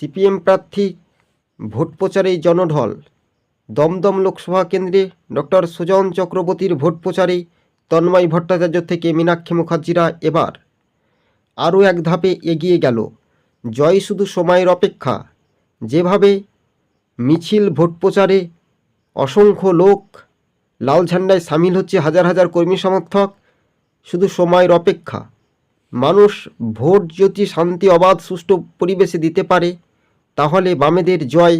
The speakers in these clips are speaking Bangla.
সিপিএম প্রার্থী, ভোট প্রচারেই জনঢল। দমদম লোকসভা কেন্দ্রে ডক্টর সুজন চক্রবর্তীর ভোট প্রচারে তন্ময় ভট্টাচার্য থেকে মীনাক্ষী মুখার্জিরা এবার। আরও এক ধাপে এগিয়ে গেল। জয় শুধু সময়ের অপেক্ষা। যেভাবে মিছিল, ভোট প্রচারে অসংখ্য লোক, লাল ঝান্ডায় সামিল হচ্ছে হাজার হাজার কর্মী সমর্থক, শুধু সময়ের অপেক্ষা। মানুষ ভোট যদি শান্তি, অবাধ, সুষ্ঠু পরিবেশে দিতে পারে, তাহলে বামেদের জয়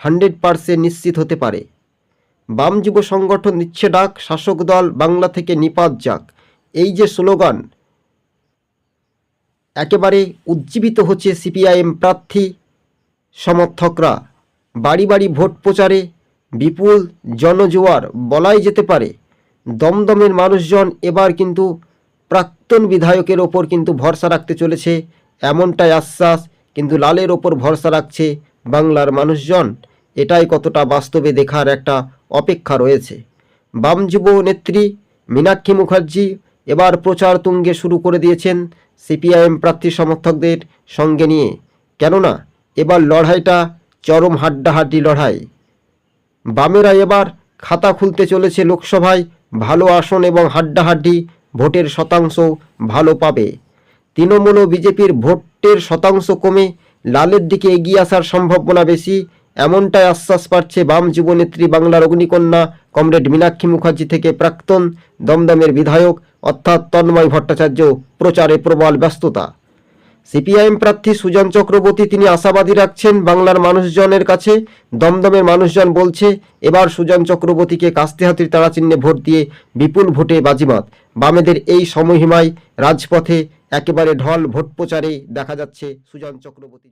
হান্ড্রেড পারসেন্ট নিশ্চিত হতে পারে। বাম যুব সংগঠন দিচ্ছে ডাক, শাসক দল বাংলা থেকে নিপাত যাক। এই যে স্লোগান, একেবারে উজ্জীবিত হচ্ছে সিপিআইএম প্রার্থী, সমর্থকরা। বাড়ি বাড়ি ভোট প্রচারে বিপুল জনজোয়ার, বলাই যেতে পারে। দমদমের মানুষজন এবার কিন্তু প্রাক্তন বিধায়কের ওপর কিন্তু ভরসা রাখতে চলেছে, এমনটাই আশ্বাস কিন্তু লালের ওপর ভরসা রাখছে বাংলার মানুষজন। এটাই কতটা বাস্তবে দেখার একটা অপেক্ষা রয়েছে। বাম যুব নেত্রী মীনাক্ষী মুখার্জি এবার প্রচার তুঙ্গে শুরু করে দিয়েছেন সিপিআইএম প্রার্থী সমর্থকদের সঙ্গে নিয়ে। কেননা, এবার লড়াইটা চরম হাড্ডাহাড্ডি লড়াই। বামেরা এবার খাতা খুলতে চলেছে লোকসভায় ভালো আসন এবং হাড্ডাহাড্ডি ভোটের শতাংশ ভালো পাবে। তৃণমূল ও বিজেপির ভোটের শতাংশ কমে লালের দিকে এগিয়ে আসার সম্ভাবনা বেশি, এমনটাই আশ্বাস পাচ্ছে বাম যুবনেত্রী বাংলার অগ্নিকন্যা কমরেড মীনাক্ষী মুখার্জি থেকে প্রাক্তন দমদমের বিধায়ক, অর্থাৎ তন্ময় ভট্টাচার্য, প্রচারে প্রবল ব্যস্ততা। সিপিআইএম প্রার্থী সুজন চক্রবর্তী তিনি আশাবাদী রাখছেন বাংলার মানুষজনের কাছে। দমদমের মানুষজন বলছে, এবার সুজন চক্রবর্তীকে কাস্তে হাতির তারা চিহ্নে ভোট দিয়ে বিপুল ভোটে বাজিমাত। বামেদের এই সময়হিমায় রাজপথে একেবারে ঢল ভোট প্রচারে দেখা যাচ্ছে সুজন চক্রবর্তী।